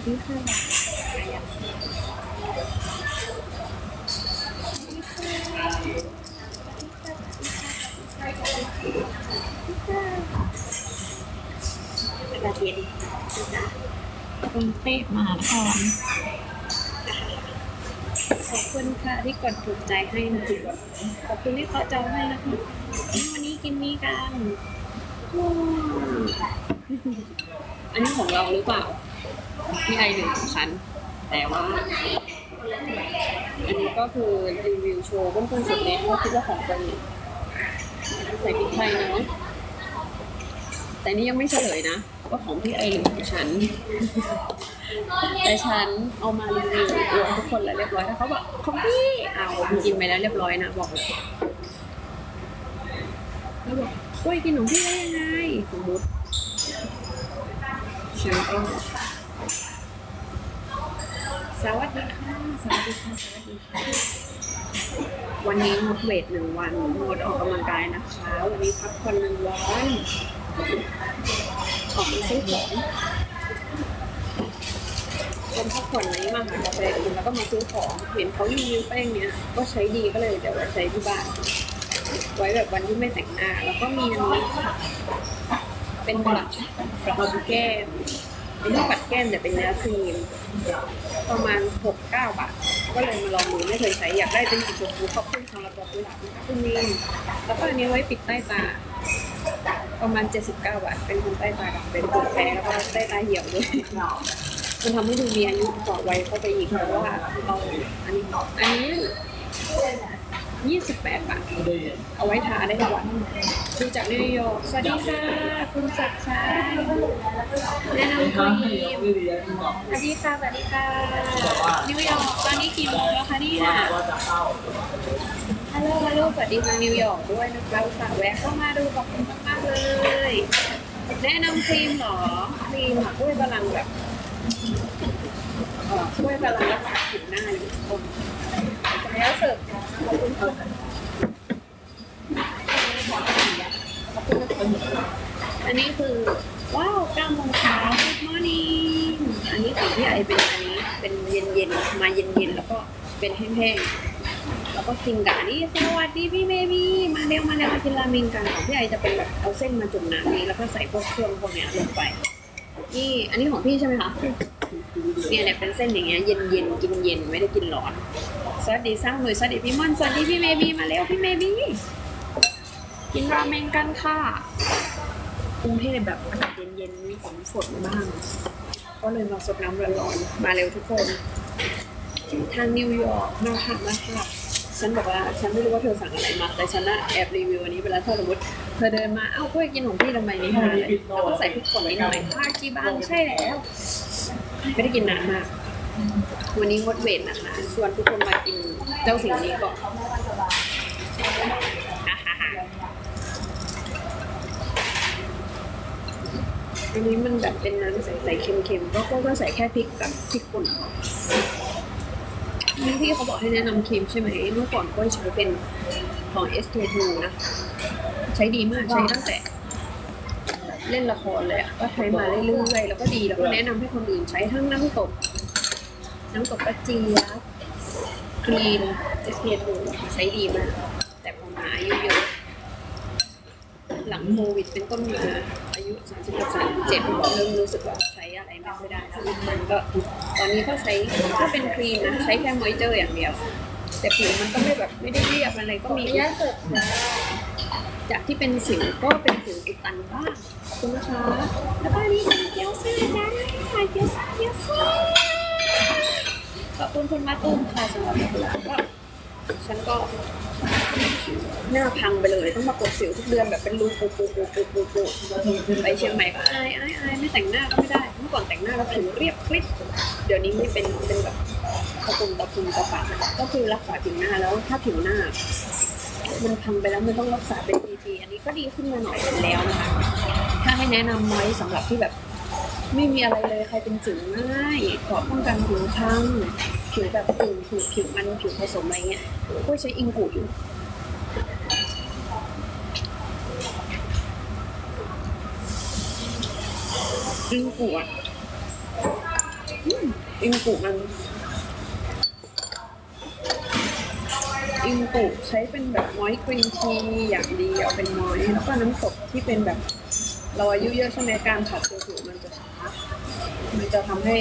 วัสดีค่ะอากาศเย็นกรุงเทพมหานครขอบคุณค่ะที่กดถูกใจให้นะขอบคุณที่เขาจองให้นะคะวันนี้กินนี้กันว้าวอันนี้ของเราหรือเปล่า พี่ไอหนึ่งของฉัน แต่ว่า อันนี้ก็คือรีวิวโชว์เพื่อนสุดเน้นว่าคิดว่าของตัวเองใส่พริกไทยเนาะแต่นี่ยังไม่เฉลยนะว่าของพี่ไอหรือของฉัน แต่ฉันเอามารีวิวรวมทุกคนแล้วเรียบร้อยแล้วเขาบอกของพี่เอากินไปแล้วเรียบร้อยนะบอกเลยแล้วบอกอุ้ยกินของพี่ได้ยังไงสมมติฉันก็ สวัสดีค่ะ สวัสดีค่ะ สวัสดีค่ะ วันนี้งดเวทหนึ่งวันงดออกกำลังกายนะคะ วันนี้พักผ่อนหนึ่งวันออกไปซื้อของคนพักผ่อนวันนี้มาหากาแฟนแล้วก็มาซื้อของเห็นเขารีวิวแป้งเนี้ย ก็ใช้ดีก็เลยจะไว้ใช้ที่บ้าน ไว้แบบวันที่ไม่แต่งหน้า แล้วก็มีอันนี้ค่ะเป็นบลัชปัดแก้มเป็นที่ปัดแก้มแต่เป็นเนื้อครีม ประมาณ 6-9 บาท ก็เลยมาลองดูไม่เคยใช้อยากได้เป็นสีชมพูขอบคุณสำหรับดอกกุหลาบนะคะคุณมินแล้วก็อันนี้ไว้ปิดใต้ตา ประมาณ 79 บาท เป็นคนใต้ตาดำเป็นคนแพ้แล้วก็ใต้ตาเหี่ยวด้วยมันทำให้ดูมีอายุต่อไวัยเข้าไปอีกเพราะว่าเราอันนี้อันนี้ 28 บาท เอาไว้ทาได้ทุกวันดูจากนิวยอร์กสวัสดีค่ะ คุณศักดิ์ชัยแนะนำครีมสวัสดีค่ะ สวัสดีค่ะ นิวยอร์กตอนนี้กี่โมงแล้วคะเนี่ยฮัลโหลฮัลโหลสวัสดีทางนิวยอร์กด้วยนะคะฝากแวะเข้ามาดูขอบคุณมากๆเลย แนะนำครีมเหรอ ครีมค่ะกล้วยกำลังแบบเอ่อกล้วยกำลังรักษาผิวหน้าอยู่ทุกคนแล้วเสิร์ฟค่ะข อันนี้คือ ว้าว9โมงเช้า Good morning อันนี้ของพี่ไอเป็นอันนี้ เป็นเย็นๆมาเย็นๆแล้วก็เป็นแห้งๆ แล้วก็กินกับอันนี้สวัสดีพี่เบบี้มาเร็วมาเร็วมากินราเมงกันของพี่ไอจะเป็นแบบเอาเส้นมาจุ่มน้ำนี้ แล้วก็ใส่พวกเครื่องพวกเนี้ยลงไป นี่อันนี้ของพี่ใช่ไหมคะเนี่ยเนี่ยเป็นเส้นอย่างเงี้ยเย็นเย็นๆกินเย็นไม่ได้กินร้อน สวัสดีสร้างหนุ่ยสวัสดีพี่ม่อนสวัสดีพี่เบบี้มาเร็วพี่เบบี้กินราเมงกันค่ะกรุงเทพแบบอากาศเย็นๆมีฝนฝนบ้าง ก็เลยมาสดน้ำร้อนๆมาเร็วทุกคน ทางนิวยอร์กมาค่ะมาค่ะฉันบอกว่าฉันไม่รู้ว่าเธอสั่งอะไรมา แต่ฉันน่ะแอบรีวิวอันนี้ไปแล้วถ้าสมมติเธอเดินมา เอ้ากล้วยกินของพี่ทำไมนี่ค่ะแล้วก็ใส่พริกป่นนิดหน่อยฮาจีบังใช่แล้ว ไม่ได้กินนานมาก วันนี้งดเวทนะคะชวนทุกคนมากินเจ้าสิ่งนี้ก่อนฮ่าฮ่าฮ่าอันนี้มันแบบเป็นน้ำใสๆเค็มๆก็ก็ใส่แค่พริกกับพริกป่นนี่พี่เขาบอกให้แนะนำครีมใช่ไหมเมื่อก่อนก็ใช้เป็นของ SK2 นะ ใช้ดีมากใช้ตั้งแต่ เล่นละครเลยอะก็ใช้มาเรื่อยๆแล้วก็ดีแล้วก็แนะนำให้คนอื่นใช้ทั้งน้ำตก น้ำตกกระเจี๊ยบครีม SK2 ใช้ดีมาก แต่พอมาอายุเยอะหลังโควิดเป็นต้นมาอายุ36 37เริ่มรู้สึกว่าใช้อะไรไม่ค่อยได้แล้วมันก็ตอนนี้ก็ใช้ก็เป็นครีมนะใช้แค่มอยเจอร์อย่างเดียว แต่ผิวมันก็ไม่แบบไม่ได้เรียบอะไรก็มีย่าเสิร์ฟนะจากที่เป็นสิวก็เป็นสิวอุดตันบ้างคุณนะคะแล้วก็อันนี่เป็นเกี๊ยวซ่าจ้าเกี๊ยวซ่าเกี๊ยวซ่า ขอบคุณคุณมาตุ้มค่ะสำหรับเวลาก็ฉันก็หน้าพังไปเลยต้องมากดสิวทุกเดือนแบบเป็นรูปูปูปูปูปูปูไปเชียงใหม่ก็อายอายอายไม่แต่งหน้าก็ไม่ได้เมื่อก่อนแต่งหน้าแล้วผิวเรียบคลิปเดี๋ยวนี้ไม่เป็นเป็นแบบตะปุ่มตะปุ่มตะปะก็คือรักษาผิวหน้าแล้วถ้าผิวหน้า มันพังไปแล้วมันต้องรักษาเป็นปีๆอันนี้ก็ดีขึ้นมาหน่อยแล้วนะคะถ้าให้แนะนำไว้สำหรับที่แบบ ไม่มีอะไรเลยใครเป็นสิวง่ายขอป้องกันผิวพังผิวแบบตึงผิวผิวมันผิวผสมอะไรเงี้ยก็ใช้อิงกูอยู่อิงกุอะอิงกุมันอิงกุใช้เป็นแบบมอยกรีนทีอย่างดีเอาเป็นมอยแล้วก็น้ำตกที่เป็นแบบเราอายุเยอะใช่ไหมการผัดตัวผิวมันจะช้ามัน จะทำให้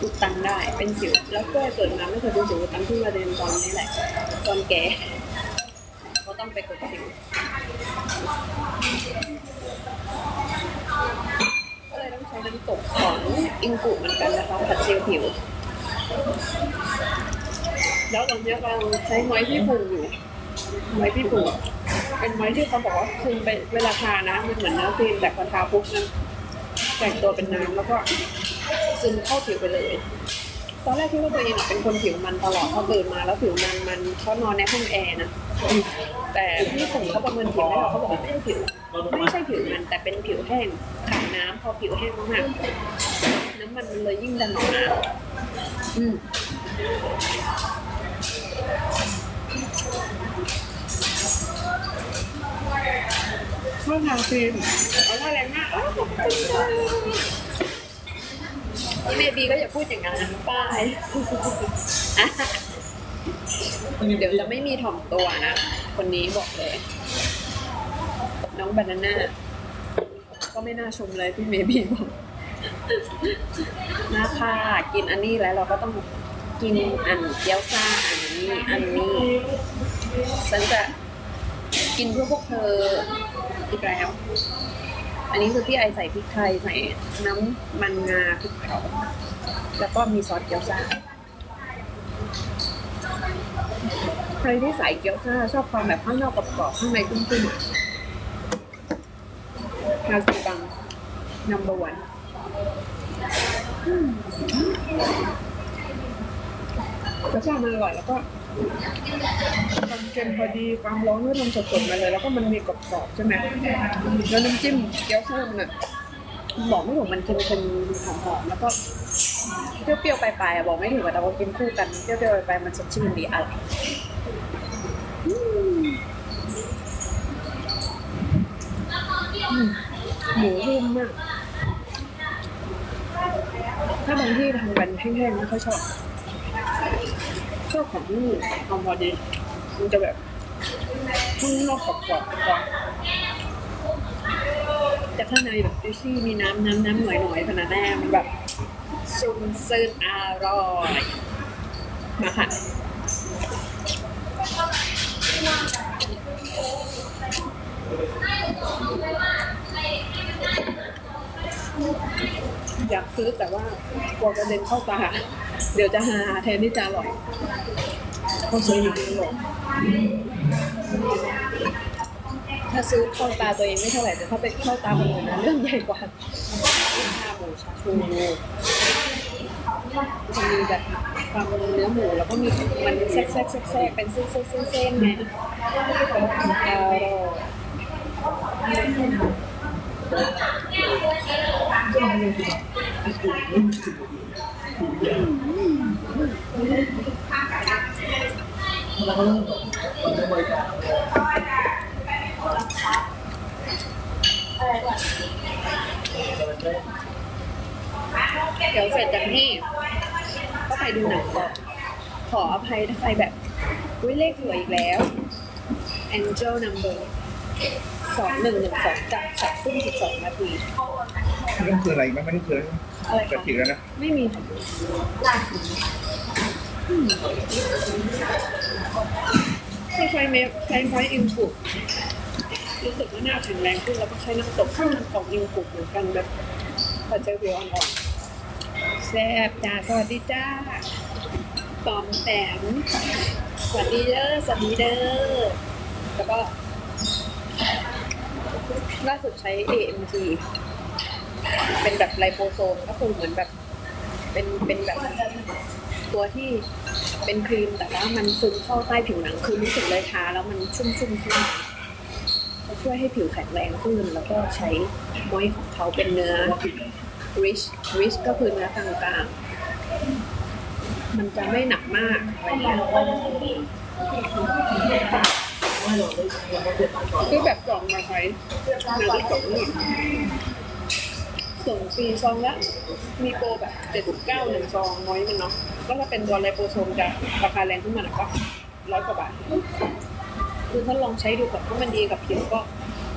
อุดตันได้เป็นสิว แล้วก็เกิดมาไม่เคยเป็นสิวอุดตันเพิ่งมาเรียนตอนนี้แหละตอนแก่ก็ต้องไปกดสิวก็เลยต้องใช้น้ำตกของอิงกุเหมือนกันนะคะผัดเซลล์ผิว แล้วตอนนี้กำลังใช้ไม้พี่ปุ่อยู่ไม้พี่ปุ่เป็นไม้ที่เขาบอกว่าคือเป็นเวลาทานะมันเหมือนเนื้อครีมแต่พอทาปุ๊บมันแต่งตัวเป็นน้ำแล้วก็ ซึมเข้าผิวไปเลย ตอนแรกคิดว่าตัวเองอเป็นคนผิวมันตลอดพอตื่นมาแล้วผิวมันมันเขานอนในห้องแอร์นะ แต่พี่ปุ่งเขาประเมินผิวให้เราเขาบอกว่าไม่ใช่ผิว ไม่ใช่ผิวมันแต่เป็นผิวแห้งขาดน้ำพอผิวแห้งมากๆน้ำมันมันเลยยิ่งดันออกมาอืมเมื่อทางครีมเอาท่าแรงมากอ้าวขอบคุณค่ะ พี่เมบีก็อย่าพูดอย่างนั้นป้ายเดี๋ยวจะไม่มีถ่อมตัวนะ คนนี้บอกเลย น้องบานาน่าก็ไม่น่าชมเลยพี่เมบีบอกนะค่ะกินอันนี้แล้วเราก็ต้องกินอันเกี๊ยวซ่าอันนี้อันนี้ฉันจะกินเพื่อพวกเธออีกแล้ว อันนี้คือพี่ไอใส่พริกไทยใส่น้ำมันงาพริกเผาแล้วก็มีซอสเกี๊ยวซ่าใครที่ใส่เกี๊ยวซ่าชอบความแบบข้างนอกกรอบๆข้างในกุ้งๆฮาซูบัง number one รสชาติมันอร่อยแล้วก็ความ เค็มพอดีความร้อนก็ทำสดๆมาเลย แล้วก็มันมีกรอบๆใช่ไหมแล้วน้ำจิ้มเกี๊ยวซ่ามันอะบอกไม่ถูกมันเค็มๆหอมๆแล้วก็เปรี้ยวๆปลายๆอะบอกไม่ถูกอะแต่ว่ากินคู่กันเปรี้ยวๆปลายๆมันสดชื่นดีอร่อยอืมอืมหมูนุ่มมาก ถ้าบางที่ทำกันแห้งๆไม่ค่อยชอบชอบของนี่ทำพอดี มันจะแบบข้างนอกกรอบๆก่อนแต่ข้างในแบบจุซี่มีน้ำน้ำน้ำหน่อยหน่อยๆขนาดแน่มันแบบซุ่มซื่นอร่อยมาค่ะอยากซื้อแต่ว่ากลัวกระเด็นเข้าตา เดี๋ยวจะหาแทนที่จะอร่อยเขาซื้ออยู่ดีหรอก ถ้าซื้อเข้าตาตัวเองไม่เท่าไหร่แต่ถ้าเป็นเข้าตาคนอื่นนะเรื่องใหญ่กว่าชาหมูชาชูจะมีแบบความเนื้อหมูแล้วก็มีมันแทรกแทรกแทรกเป็นเส้นเส้นเส้นเส้นไงอร่อยเดี๋ยวเสร็จจากนี่ก็ไปดูหนังก่อน ขออภัยถ้าใครแบบวิเลขสวยอีกแล้ว Angel Number สองหนึ่งหนึ่งสองจับสับทุ่มสิบสองนาทีไม่ต้องคืออะไรไหมไม่ต้องคืออะไรกระคะถิ่นแล้วนะ ไม่มีค่ะ ก็ใช้เมฟใช้ไฟอินกุรู้สึกว่าหน้าแข็งแรงขึ้นแล้วก็ใช้น้ำตกของอินกุเหมือนกันแบบปัจจัยเวอ่อนๆแซ่บจ้าสวัสดีจ้าตอมแต้มสวัสดีเด้อสวัสดีเด้อแล้วก็ล่าสุดใช้ AMG เป็นแบบไลโปโซมก็คือเหมือนแบบ เป็นเป็นแบบตัวที่ เป็นครีมแต่ว่ามันซึมเข้าใต้ผิวหนังคือรู้สึกเลยทาแล้วมันชุ่มชุ่มขึ้นจะช่วยให้ผิวแข็งแรงขึ้น แล้วก็ใช้มอยของเขาเป็นเนื้อ rich rich ก็คือเนื้อกลางๆ มันจะไม่หนักมากคือแบบกล่องมาใช้เนื้อกล่องนี่ส่งฟรีซองละ มีโปรแบบเจ็ดเก้าหนึ่งซองน้อยมันเนาะก็ถ้าเป็นตัวไลโปโซมจะราคาแรงขึ้นมาหน่อยก็ร้อยกว่าบาทคือถ้าลองใช้ดูก่อนถ้ามันดีกับผิวก็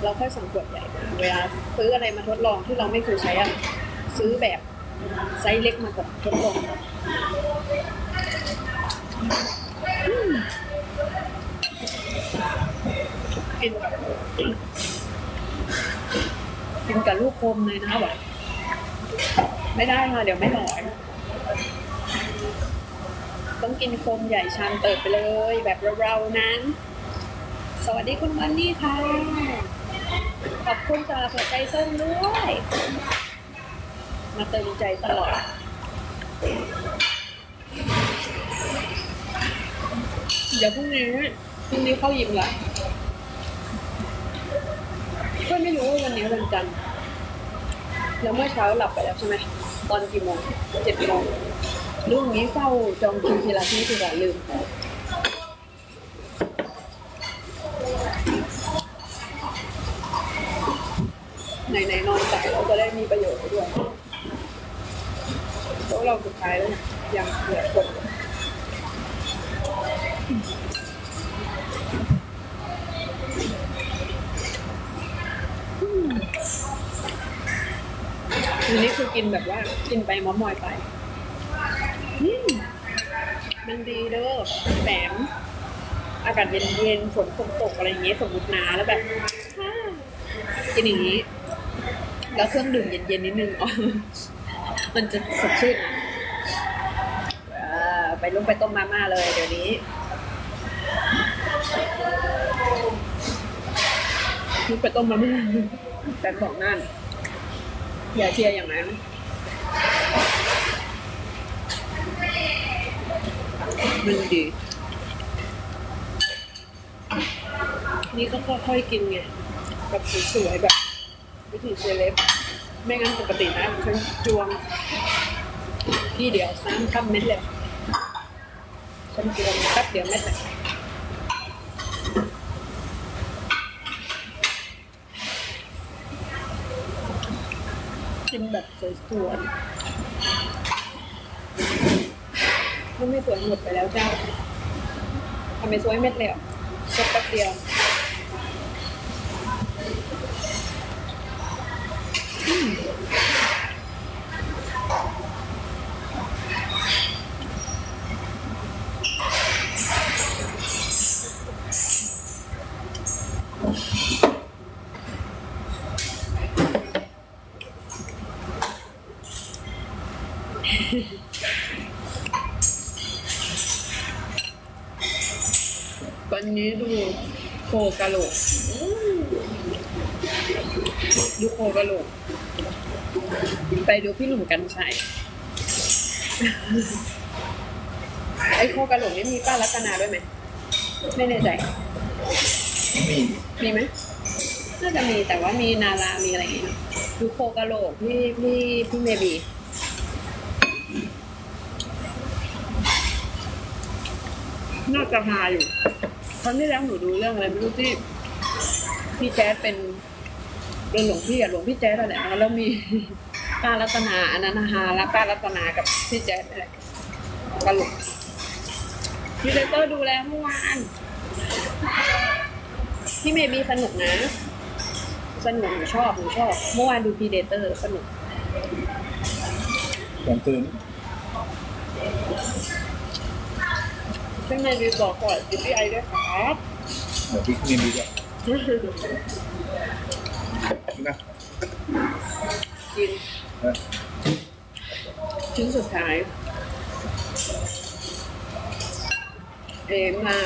เราค่อยสั่งขวดใหญ่เวลาซื้ออะไรมาทดลองที่เราไม่เคยใช้อะซื้อแบบไซส์เล็กมาก่อนทดลองกินกับกินกับลูกคมเลยนะแบบ ไม่ได้ค่ะ เดี๋ยวไม่หลอยต้องกินโคมใหญ่ชามเติบไปเลย แบบเราๆนั้น สวัสดีคุณวันนี่ค่ะ ขอบคุณสำหรับหัวใจส้มด้วย มาเติมใจตลอดเดี๋ยวพรุ่งนี้พรุ่งนี้เข้ายิมละก็ไม่รู้ว่าวันนี้วันจันทร์แล้วเมื่อเช้าหลับไปแล้วใช่ไหม ตอนกี่โมงเจ็ดโมงเรื่องนี้เฝ้าจองคิวทีละที่ทีละลืมไหนๆนอนสายเราจะได้มีประโยชน์ด้วยเพราะเราสุดท้ายแล้วเนี่ยยังเหลือคน อันนี้คือกินแบบว่ากินไปมอมอยไปอืมมันดีเด้อแหมอากาศเย็นๆฝนตกๆอะไรอย่างเงี้ยสมมตินาแล้วแบบกินอย่างนี้ แล้วเครื่องดื่มเย็นๆนิดนึงอ๋อมันจะสดชื่นอ่อไปลุงไปต้มมาม่าเลยเดี๋ยวนี้ลุกไปต้มมาม่าแต่บอกนั่น อย่าเชียร์อย่างนั้นมันดี นี่ก็ค่อยๆกินไงแบบสวยๆแบบวิธีเซเลบไม่งั้นปกตินะฉันจวงพี่เดียวสามคำเม็ดเลยฉันจวงแป๊บเดียวเม็ดเลย แบบสวยๆถ้าไม่สวยหมดไปแล้วเจ้าทำไมสวยเม็ดเลยอะสักแป๊บเดียวอืม นนี้ดูโคกะโหลกอืมดูโคกะโหลก ไปดูพี่หนุ่มกัญชัยไอ้โคกะโหลกนี่มีป้ารัตนาด้วยไหม ไม่แน่ใจ มีมีไหมน่าจะมีแต่ว่ามีนารามีอะไรอย่างเงี้ยดูโคกะโหลกพี่พี่พี่เมบี น่าจะหาอยู่ครั้งที่แล้วหนูดูเรื่องอะไรไม่รู้ที่พี่แจ๊ดเป็นเรื่องหลวงพี่อะหลวงพี่แจ๊ดอะไรนะแล้วมีป้ารัตนาอนันต์ฮาและป้ารัตนากับพี่แจ๊ดอะไรตลกพี่เลเตอร์ดูแลเมื่อวานพี่เมย์มีสนุกนะ สนุกหนูชอบหนูชอบเมื่อวานดูพีเดเตอร์สนุกกลางคืน ซึ่งในรีบอกก่อนดิพี่ไอด้วยครับเดี๋ยวพี่มีมีด้วยนะกินนะชิ้นสุดท้ายเอ็มมา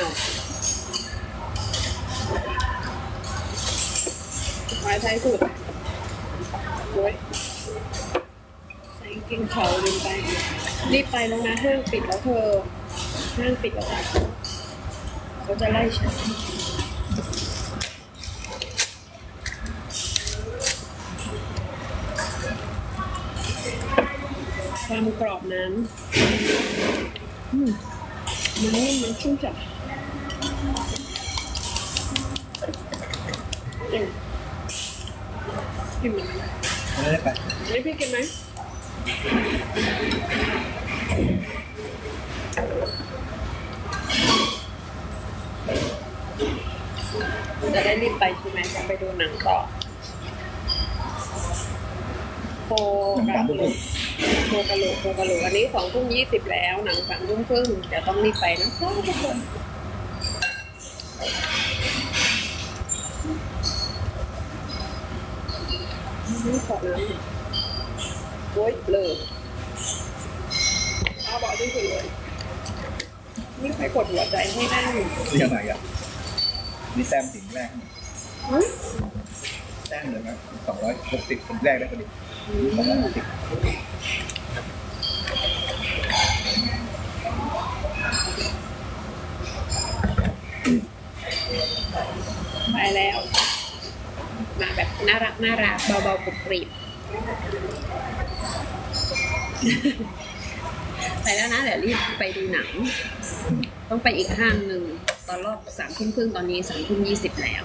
สุดท้ายท้ายสุดโอ้ยใส่กินเขาลืมไปรีบไปแล้วนะห้างปิดแล้วเธอ ห้างปิดแล้วนะเขาจะไล่ฉันความกรอบนั้นอืมมันนุ่มมันชุ่มฉ่ำอืมกินมันไม่ได้ไปนี่พี่กินไหมจะได้รีบไป ใช่ไหมจะไปดูหนังต่อโคหนังกะตามโหลลูกกโคกะโหลกโคกะโหลกอันนี้สองทุ่มยี่สิบแล้ว หนังสามทุ่มครึ่งเดี๋ยวต้องรีบไปนะทุกคนนี่ขอน้ำหน่อยโอ้ยเลยเอาบอกที่สุดเลยนี่ใครกดหัวใจให้ได้หนึ่งเรียกไหนอะนี่แต้มถึงแรกเฮ้ย แต้มเลยนะสองร้อยหกสิบถึงแรกได้พอดีสองร้อยหกสิบไปแล้ว มาแบบน่ารักน่ารักเบาๆกรุบกริบไปแล้วนะเดี๋ยวรีบไปดูหนัง ต้องไปอีกห้างหนึ่งตอนรอบสามทุ่มครึ่งตอนนี้สามทุ่มยี่สิบแล้ว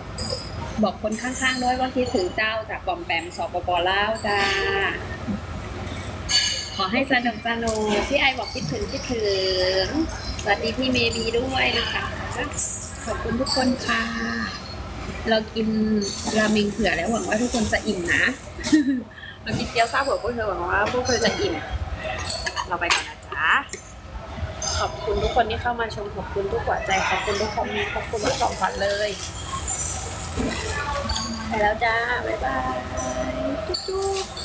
บอกคนข้างๆด้วยว่าคิดถึงเจ้าจากปอมแปมสปปลาวจ้า ขอให้สนุกสนุกพี่ไอบอกคิดถึงคิดถึงสวัสดีพี่เมบีด้วยนะคะขอบคุณทุกคนค่ะ เรากินราเมงเผื่อแล้วหวังว่าทุกคนจะอิ่มนะเรากินเกี๊ยวซ่าเผื่อพวกเธอหวังว่าพวกเธอจะอิ่ม เราไปก่อนนะจ๊ะขอบคุณทุกคนที่เข้ามาชมขอบคุณทุกหัวใจขอบคุณทุกคอมเมนต์ขอบคุณทุกของขวัญเลย ไปแล้วจ้า บ๊ายบาย จุ๊บ